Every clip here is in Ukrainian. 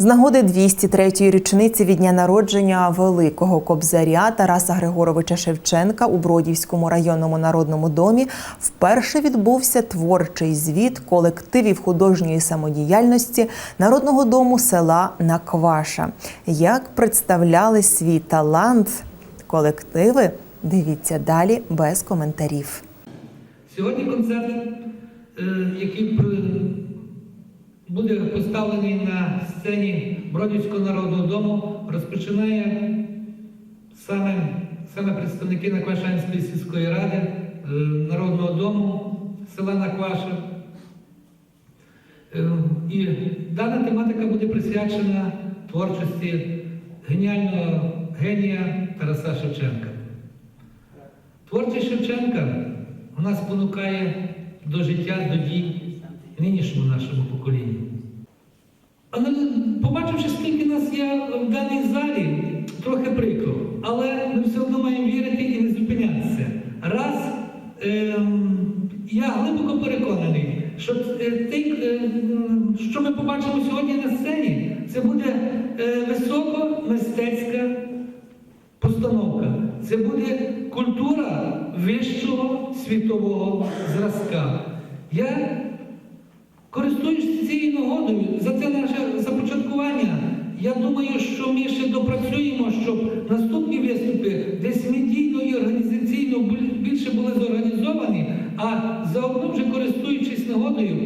З нагоди 203-ї річниці від дня народження великого кобзаря Тараса Григоровича Шевченка у Бродівському районному народному домі вперше відбувся творчий звіт колективів художньої самодіяльності народного дому села Накваша. Як представляли свій талант колективи? Дивіться далі без коментарів. Сьогодні концерт, е, який буде поставлений на сцені Бродівського народного дому, розпочинає саме, саме представники Наквашанської сільської ради, е, народного дому села Накваша. Е, І дана тематика буде присвячена творчості геніального генія Тараса Шевченка. Творчість Шевченка нас спонукає до життя, до дій нинішньому нашому поколінню. Але побачивши, скільки нас є в даній залі, трохи прикро. Але ми все одно маємо вірити і не зупинятися. Раз ем, я глибоко переконаний, що е, те, е, що ми побачимо сьогодні на сцені, це буде е, високомистецька постановка. Це буде культура вищого світового зразка. Я користуюсь цією нагодою. За це наше започаткування. Я думаю, що ми ще допрацюємо, щоб наступні виступи десь медійно і організаційно більше були зорганізовані, а заодно вже користуючись нагодою,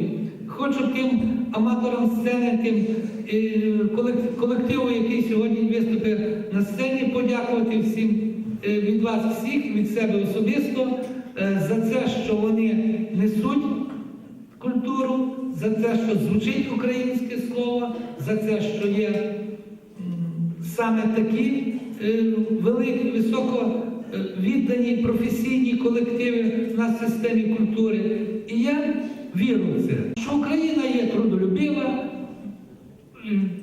хочу тим аматорам сцени, тим е, колективу, який сьогодні виступить на сцені, подякувати всім е, від вас всіх, від себе особисто, е, за це, що вони несуть культуру, за те, що звучить українське слово, за те, що є саме такі е, великі, високо е, віддані професійні колективи на системі культури. І я вірю в це, що Україна є трудолюбива,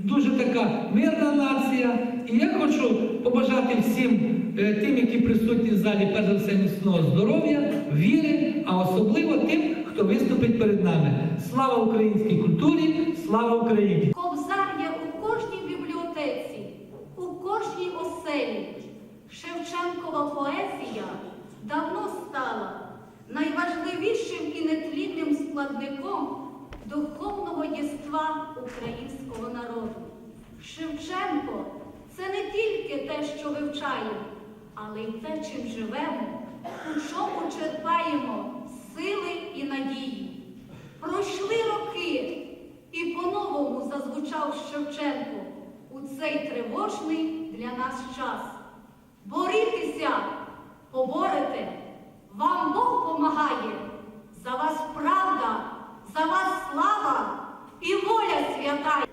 дуже така мирна нація. І я хочу побажати всім е, тим, які присутні в залі, перш за все, міцного здоров'я, віри, а особливо тим, хто виступить перед нами. Слава українській культурі, слава Україні! Кобзар є у кожній бібліотеці, у кожній оселі. Шевченкова поезія давно стала найважливішим і нетлінним складником духовного єства українського народу. Шевченко це не тільки те, що вивчаємо, але й те, чим живемо, у чому черпаємо сили і надії. Пройшли роки, і по-новому зазвучав Шевченко у цей тривожний для нас час. Борітеся, поборете, вам Бог помагає, за вас правда, за вас слава і воля свята.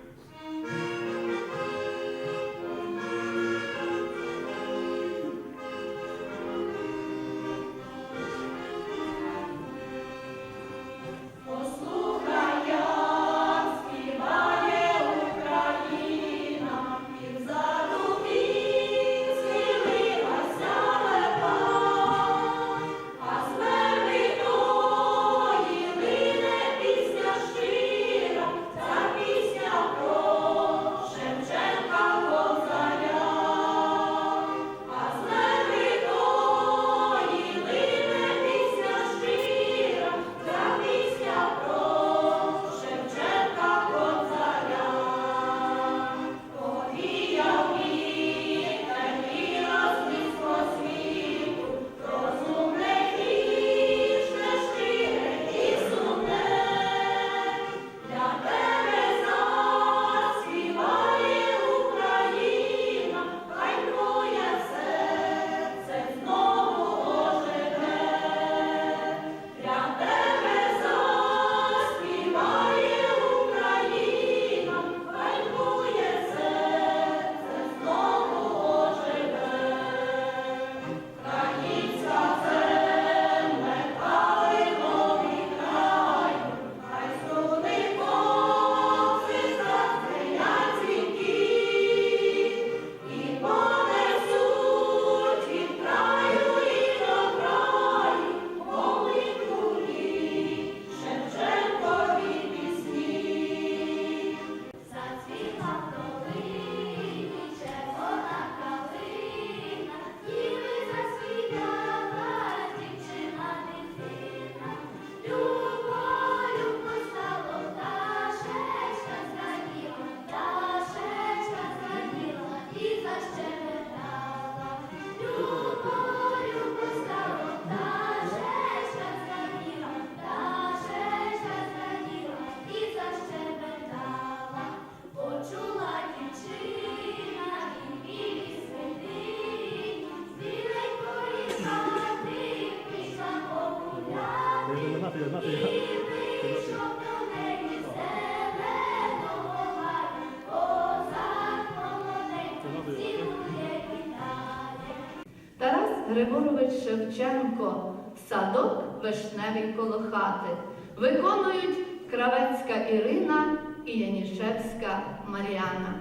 Григорович Шевченко, садок вишневий коло хати, виконують Кравецька Ірина і Янішевська Мар'яна.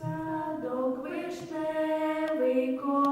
Садок вишневий коло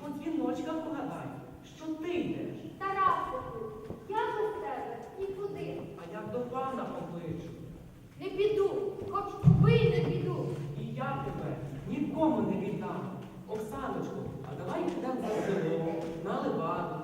по дзвіночках погадай, що ти йдеш. Тарасику, я до тебе і куди. А як до пана покличу? Не піду, хоч убий не піду. І я тебе нікому не віддам. Оксаночку, а давай підемо за село, на леваду.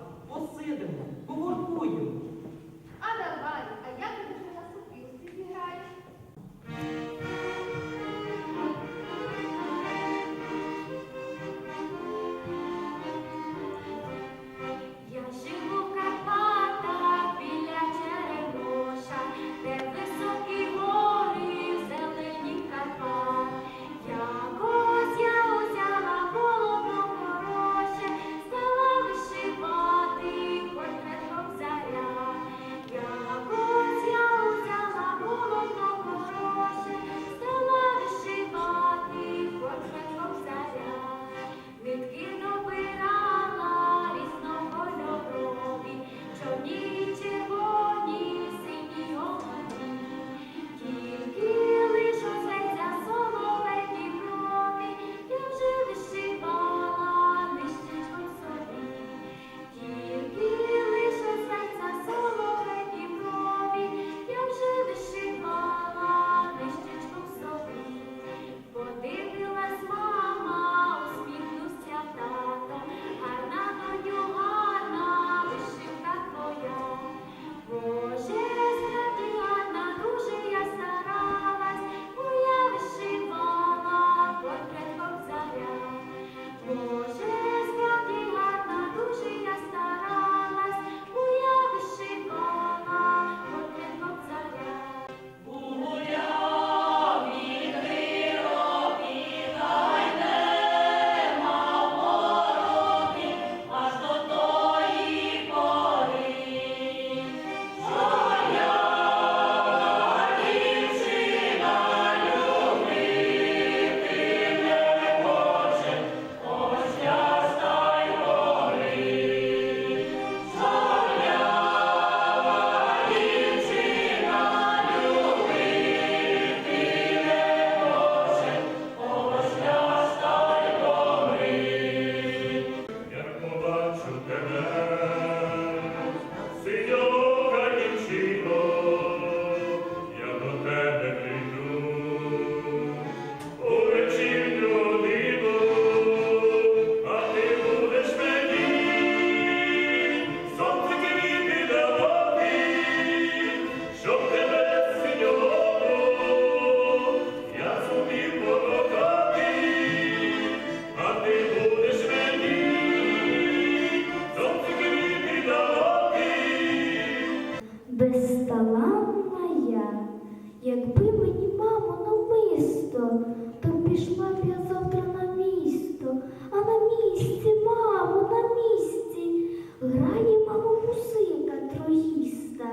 місці, мамо, на місці, грає мамо мусика троїста,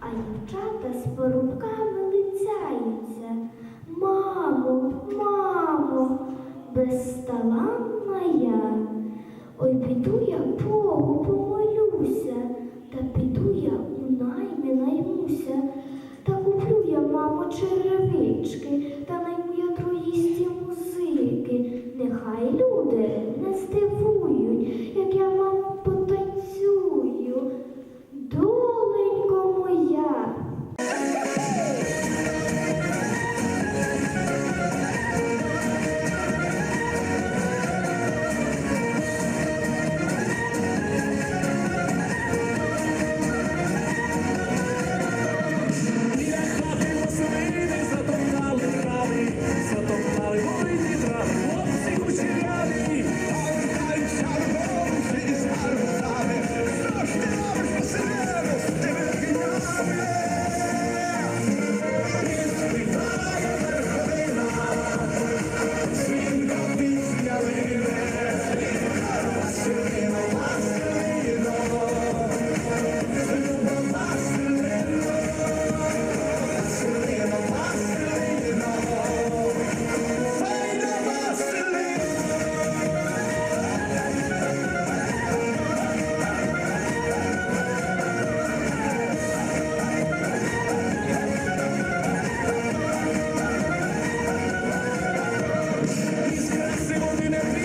а дівчата з порубками лицяються. Мамо, мамо, безталанна я, ой, піду я Богу. winner.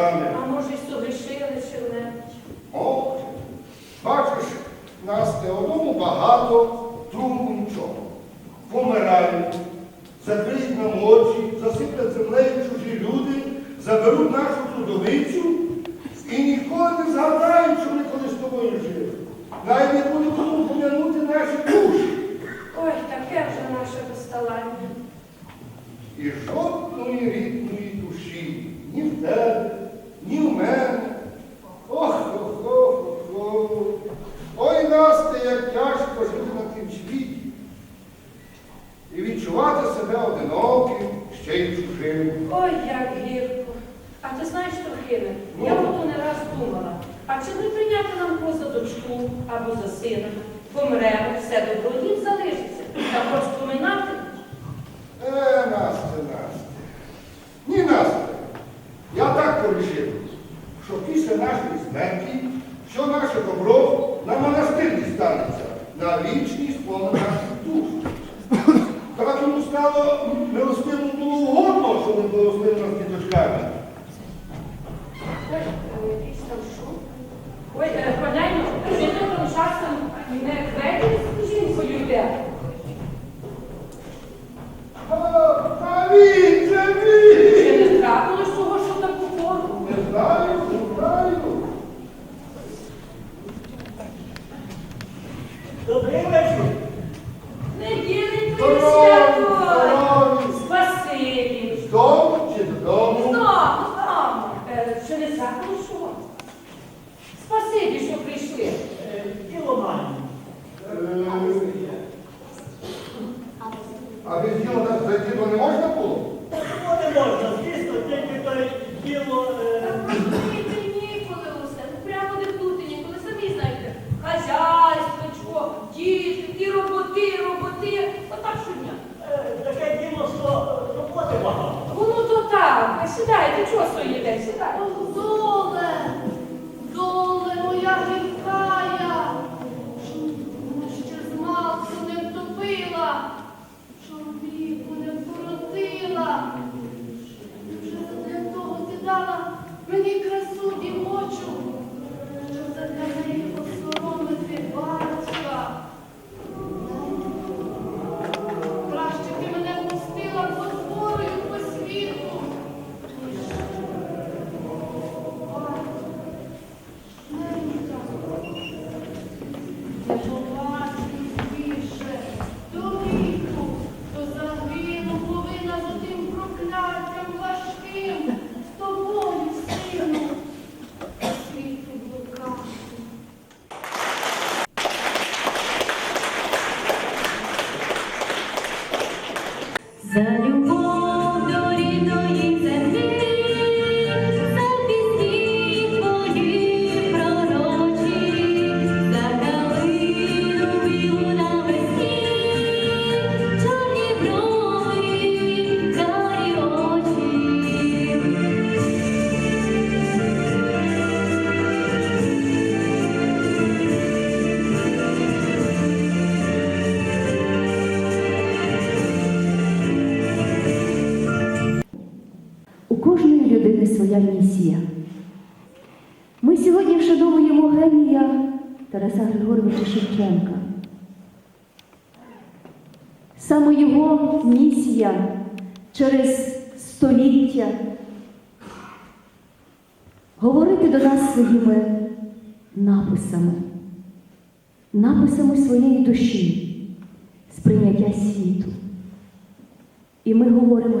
Амінь. А може, й согрішили чим-небудь? О, бачиш, нас не одному багато, другому нічого. Помирають, закриють нам очі, засиплять землею чужі люди, заберуть нашу трудовицю і ніколи не згадають, що ми коли з тобою жили. Навіть не буде тому пом'янути наші душі. Ой, таке вже наше безталання. І жодної рідної душі ні в тебе, ні в мене. Ох, ох, ох, ох, ох. Ой Насте, як тяжко жити на тим світі. І відчувати себе одиноким ще й чужим. Ой, як гірко. А ти знаєш, Трохиме, ну? я про то не раз думала. А чи не прийняти нам поза дочку або за сина? Помремо, все добро їм залишиться. Та просто минати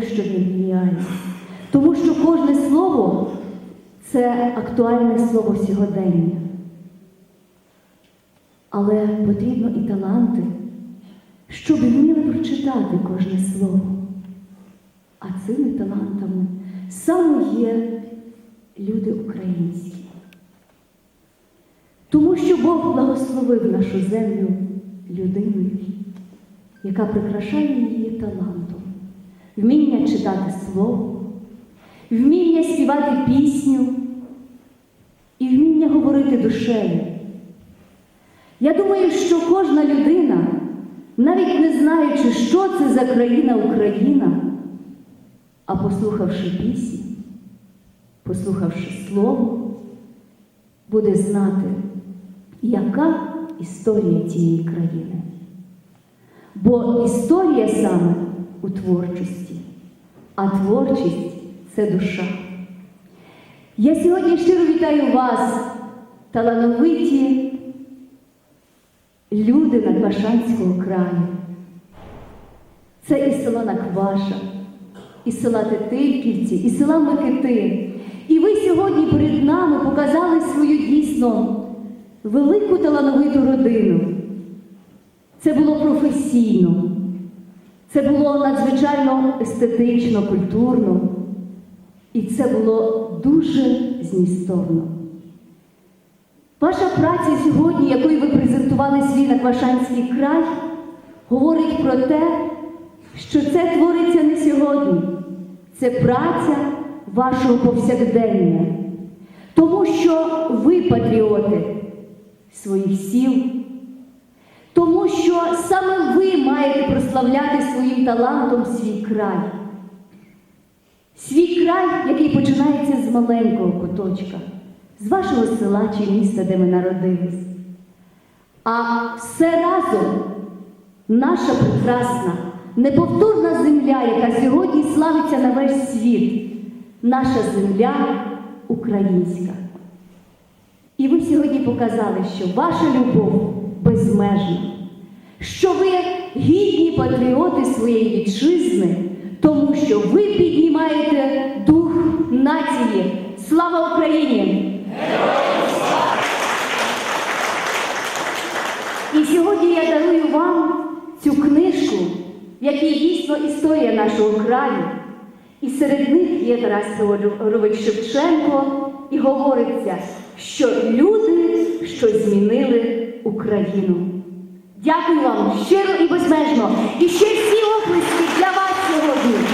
тому що він геніальний. Тому що кожне слово це актуальне слово сьогодення. Але потрібно і таланти, щоб вміли прочитати кожне слово. А цими талантами саме є люди українські. Тому що Бог благословив нашу землю людиною, яка прикрашає її талант вміння читати слово, вміння співати пісню і вміння говорити душею. Я думаю, що кожна людина, навіть не знаючи, що це за країна Україна, а послухавши пісню, послухавши слово, буде знати, яка історія цієї країни. Бо історія саме у творчості, а творчість це душа. Я сьогодні щиро вітаю вас, талановиті люди Надвашанського краю. Це і села Накваша, і села Тетильківці, і села Микити. І ви сьогодні перед нами показали свою дійсно велику талановиту родину. Це було професійно, це було надзвичайно естетично, культурно, і це було дуже змістовно. Ваша праця сьогодні, якою ви презентували свій Наквашанський край, говорить про те, що це твориться не сьогодні. Це праця вашого повсякдення. Тому що ви патріоти своїх сіл, тому що саме ви маєте прославляти своїм талантом свій край. Свій край, який починається з маленького куточка, з вашого села чи міста, де ви народились. А все разом наша прекрасна, неповторна земля, яка сьогодні славиться на весь світ, наша земля українська. І ви сьогодні показали, що ваша любов безмежна, що ви гідні патріоти своєї вітчизни, тому що ви піднімаєте дух нації. Слава Україні! І сьогодні я дарую вам цю книжку, в якій дійсно історія нашого краю. І серед них є Тарас Григорович Шевченко, і говориться, що люди, що змінили Україну. Дякую вам щиро і безмежно. І ще всі оплески для вас сьогодні.